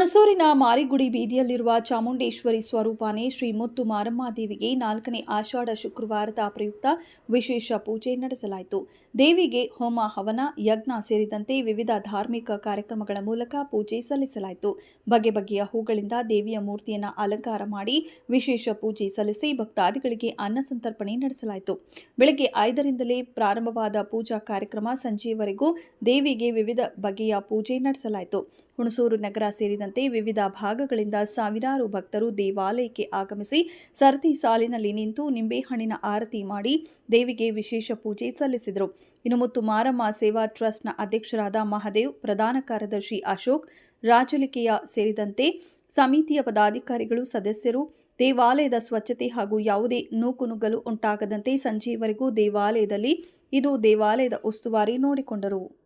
ಹುಣಸೂರಿನ ಮಾರಿಗುಡಿ ಬೀದಿಯಲ್ಲಿರುವ ಚಾಮುಂಡೇಶ್ವರಿ ಸ್ವರೂಪಾನೇ ಶ್ರೀ ಮುತ್ತು ಮಾರಮ್ಮ ದೇವಿಗೆ ನಾಲ್ಕನೇ ಆಷಾಢ ಶುಕ್ರವಾರದ ಪ್ರಯುಕ್ತ ವಿಶೇಷ ಪೂಜೆ ನಡೆಸಲಾಯಿತು. ದೇವಿಗೆ ಹೋಮ, ಹವನ, ಯಜ್ಞ ಸೇರಿದಂತೆ ವಿವಿಧ ಧಾರ್ಮಿಕ ಕಾರ್ಯಕ್ರಮಗಳ ಮೂಲಕ ಪೂಜೆ ಸಲ್ಲಿಸಲಾಯಿತು. ಬಗೆ ಬಗೆಯ ಹೂಗಳಿಂದ ದೇವಿಯ ಮೂರ್ತಿಯನ್ನು ಅಲಂಕಾರ ಮಾಡಿ ವಿಶೇಷ ಪೂಜೆ ಸಲ್ಲಿಸಿ ಭಕ್ತಾದಿಗಳಿಗೆ ಅನ್ನ ಸಂತರ್ಪಣೆ ನಡೆಸಲಾಯಿತು. ಬೆಳಗ್ಗೆ ಐದರಿಂದಲೇ ಪ್ರಾರಂಭವಾದ ಪೂಜಾ ಕಾರ್ಯಕ್ರಮ ಸಂಜೆಯವರೆಗೂ ದೇವಿಗೆ ವಿವಿಧ ಬಗೆಯ ಪೂಜೆ ನಡೆಸಲಾಯಿತು. ಹುಣಸೂರು ನಗರ ಸೇರಿದಂತೆ ವಿವಿಧ ಭಾಗಗಳಿಂದ ಸಾವಿರಾರು ಭಕ್ತರು ದೇವಾಲಯಕ್ಕೆ ಆಗಮಿಸಿ ಸರತಿ ಸಾಲಿನಲ್ಲಿ ನಿಂತು ನಿಂಬೆಹಣ್ಣಿನ ಆರತಿ ಮಾಡಿ ದೇವಿಗೆ ವಿಶೇಷ ಪೂಜೆ ಸಲ್ಲಿಸಿದರು. ಇನ್ನು ಮುತ್ತು ಮಾರಮ್ಮ ಸೇವಾ ಟ್ರಸ್ಟ್ನ ಅಧ್ಯಕ್ಷರಾದ ಮಹದೇವ್, ಪ್ರಧಾನ ಕಾರ್ಯದರ್ಶಿ ಅಶೋಕ್, ರಾಜಲಿಕೆಯ ಸೇರಿದಂತೆ ಸಮಿತಿಯ ಪದಾಧಿಕಾರಿಗಳು, ಸದಸ್ಯರು, ದೇವಾಲಯದ ಸ್ವಚ್ಛತೆ ಹಾಗೂ ಯಾವುದೇ ನೂಕುನುಗ್ಗಲು ಉಂಟಾಗದಂತೆ ಸಂಜೆಯವರೆಗೂ ದೇವಾಲಯದಲ್ಲಿ ಇದು ದೇವಾಲಯದ ಉಸ್ತುವಾರಿ ನೋಡಿಕೊಂಡರು.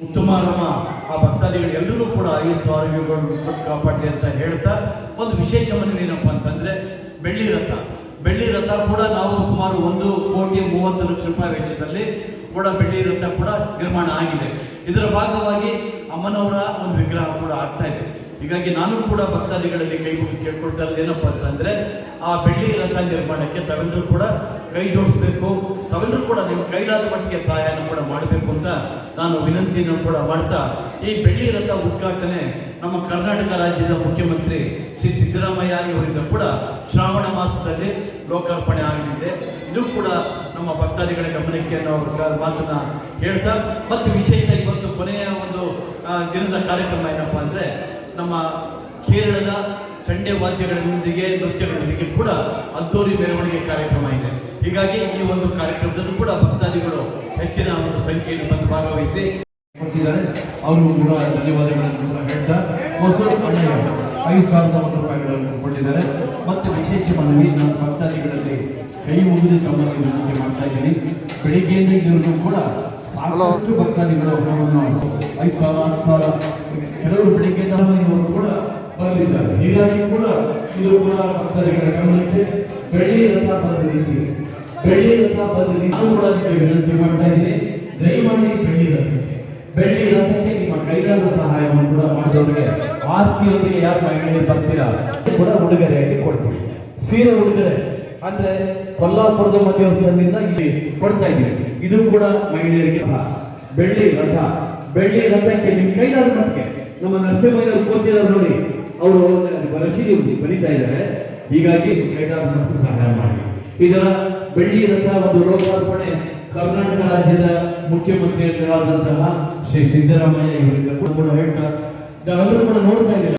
ಉತ್ತಮಾರಮ್ಮ ಆ ಭಕ್ತಾದಿಗಳು ಎಲ್ಲರೂ ಕೂಡ ಆಯುಸ್ ಆರೋಗ್ಯಗಳು ಕಾಪಾಡಲಿ ಅಂತ ಹೇಳ್ತಾ, ಒಂದು ವಿಶೇಷ ಏನಪ್ಪ ಅಂತಂದರೆ ಬೆಳ್ಳಿ ರಥ. ಬೆಳ್ಳಿ ರಥ ಕೂಡ ನಾವು ಸುಮಾರು ಒಂದು ಕೋಟಿ ಮೂವತ್ತು ಲಕ್ಷ ರೂಪಾಯಿ ವೆಚ್ಚದಲ್ಲಿ ಕೂಡ ಬೆಳ್ಳಿ ರಥ ಕೂಡ ನಿರ್ಮಾಣ ಆಗಿದೆ. ಇದರ ಭಾಗವಾಗಿ ಅಮ್ಮನವರ ಒಂದು ವಿಗ್ರಹ ಕೂಡ ಆಗ್ತಾ ಇದೆ. ಹೀಗಾಗಿ ನಾನು ಕೂಡ ಭಕ್ತಾದಿಗಳಲ್ಲಿ ಕೈ ಮುಗಿ ಕೇಳ್ಕೊಳ್ತಾ ಇರೋದು ಏನಪ್ಪ ಅಂತಂದರೆ ಆ ಬೆಳ್ಳಿ ರಥ ನಿರ್ಮಾಣಕ್ಕೆ ತಾವೆಲ್ಲರೂ ಕೂಡ ಕೈ ಜೋಡಿಸ್ಬೇಕು. ತಾವೆಲ್ಲರೂ ಕೂಡ ನಿಮ್ಮ ಕೈಲಾದ ಮಟ್ಟಿಗೆ ಸಹಾಯನ ಕೂಡ ಮಾಡಬೇಕು ಅಂತ ನಾನು ವಿನಂತಿಯನ್ನು ಕೂಡ ಮಾಡ್ತಾ, ಈ ಬೆಳ್ಳಿ ರಥ ಉದ್ಘಾಟನೆ ನಮ್ಮ ಕರ್ನಾಟಕ ರಾಜ್ಯದ ಮುಖ್ಯಮಂತ್ರಿ ಶ್ರೀ ಸಿದ್ದರಾಮಯ್ಯ ಇವರಿಂದ ಕೂಡ ಶ್ರಾವಣ ಮಾಸದಲ್ಲಿ ಲೋಕಾರ್ಪಣೆ ಆಗಲಿದೆ. ಇದು ಕೂಡ ನಮ್ಮ ಭಕ್ತಾದಿಗಳ ಗಮನಕ್ಕೆ ನಾವು ಮಾತನ್ನ ಹೇಳ್ತಾ, ಮತ್ತು ವಿಶೇಷ ಇವತ್ತು ಕೊನೆಯ ಒಂದು ದಿನದ ಕಾರ್ಯಕ್ರಮ ಏನಪ್ಪಾ ಅಂದ್ರೆ ನಮ್ಮ ಕೇರಳದ ಚಂಡೆ ವಾದ್ಯಗಳೊಂದಿಗೆ ನೃತ್ಯಗಳೊಂದಿಗೆ ಕೂಡ ಅದ್ದೂರಿ ಮೆರವಣಿಗೆ ಕಾರ್ಯಕ್ರಮ ಇದೆ. ಹೀಗಾಗಿ ಈ ಒಂದು ಕಾರ್ಯಕ್ರಮದಲ್ಲೂ ಕೂಡ ಭಕ್ತಾದಿಗಳು ಹೆಚ್ಚಿನ ಒಂದು ಸಂಖ್ಯೆಯಲ್ಲಿ ಬಂದು ಭಾಗವಹಿಸಿ ಕೊಟ್ಟಿದ್ದಾರೆ. ಅವರು ಕೂಡ ಧನ್ಯವಾದಗಳನ್ನು ಕೂಡ ಹೇಳ್ತಾ ಹೊಸ ಅಣ್ಣಯ್ಯ ಐದು ಸಾವಿರದ ಒಂದು ರೂಪಾಯಿಗಳನ್ನು ಕೊಟ್ಟಿದ್ದಾರೆ. ಮತ್ತೆ ವಿಶೇಷ ಮನವಿ, ನಮ್ಮ ಭಕ್ತಾದಿಗಳಲ್ಲಿ ಕೈ ಮುಗಿದು ತಮ್ಮಲ್ಲಿ ವಿನಂತಿ ಮಾಡ್ತಾ ಇದ್ದೀನಿ. ಬೆಳಿಗ್ಗೆಯಿಂದ ಇಲ್ಲಿವರೆಗೂ ಕೂಡ ಸಾಕಷ್ಟು ಭಕ್ತಾದಿಗಳ ಹಣವನ್ನು ಐದು ಸಾವಿರ ಹತ್ತು ಸಾವಿರ ಕೆಲವರು ಬೆಳಿಗ್ಗೆ ಇವರು ಕೂಡ ಬರಲಿದ್ದಾರೆ ಹೀಗಾಗಿ ಕೂಡ ಇದು ಕೂಡ ಭಕ್ತಾದಿಗಳ ಗಮನಕ್ಕೆ ಬೆಳ್ಳಿ ರಥ ಬಂದಿದ್ದೀವಿ ಬೆಳ್ಳಿ ರಥ ಬಂದಿದ್ದೀವಿ ನಾನು ಕೂಡ ವಿನಂತಿ ಮಾಡ್ತಾ ಇದ್ದೀನಿ. ದಯಮಾಡಿ ಬೆಳ್ಳಿ ರಥಕ್ಕೆ ಬೆಳ್ಳಿ ರಥಕ್ಕೆ ನಿಮ್ಮ ಕೈಲಾದ ಸಹಾಯವನ್ನು ಕೂಡ ಮಾಡಿದವರಿಗೆ ಆರ್ತಿಯೊಂದಿಗೆ ಯಾರು ಮಹಿಳೆಯರು ಬರ್ತೀರಾ? ಕೂಡ ಉಡುಗೊರೆಯಾಗಿ ಕೊಡ್ತೀವಿ. ಸೀರೆ ಉಡುಗೊರೆ ಅಂದ್ರೆ ಕೊಲ್ಲಾಪುರದ ಮಧ್ಯಸ್ಥರಿಂದ ಇಲ್ಲಿ ಕೊಡ್ತಾ ಇದ್ದೀವಿ. ಇದು ಕೂಡ ಮಹಿಳೆಯರಿಗೆ. ಬೆಳ್ಳಿ ರಥ. ಬೆಳ್ಳಿ ರಥಕ್ಕೆ ನಿಮ್ ಕೈಲಾದ ಮಟ್ಟಿಗೆ ನಮ್ಮ ನರಸಿಂಹಯ್ಯವರು ಕೂತಿದ್ದಾರೆ ನೋಡಿ, ಅವರು ರಶೀದಿ ಬರೀತಾ ಇದ್ದಾರೆ. ಹೀಗಾಗಿ ನಿಮ್ಮ ಕೈಲಾದ ಸಹಾಯ ಮಾಡಿ. ಇದರ ಬೆಳ್ಳಿ ರಥ ಒಂದು ಲೋಕಾರ್ಪಣೆ ಕರ್ನಾಟಕ ರಾಜ್ಯದ ಮುಖ್ಯಮಂತ್ರಿಗಳಾದಂತಹ ಶ್ರೀ ಸಿದ್ದರಾಮಯ್ಯ ಇವರಿಂದ ಕೂಡ ಹೇಳ್ತಾ ನಾವೆಲ್ಲರೂ ಕೂಡ ನೋಡ್ತಾ ಇದ್ದೀವಿ.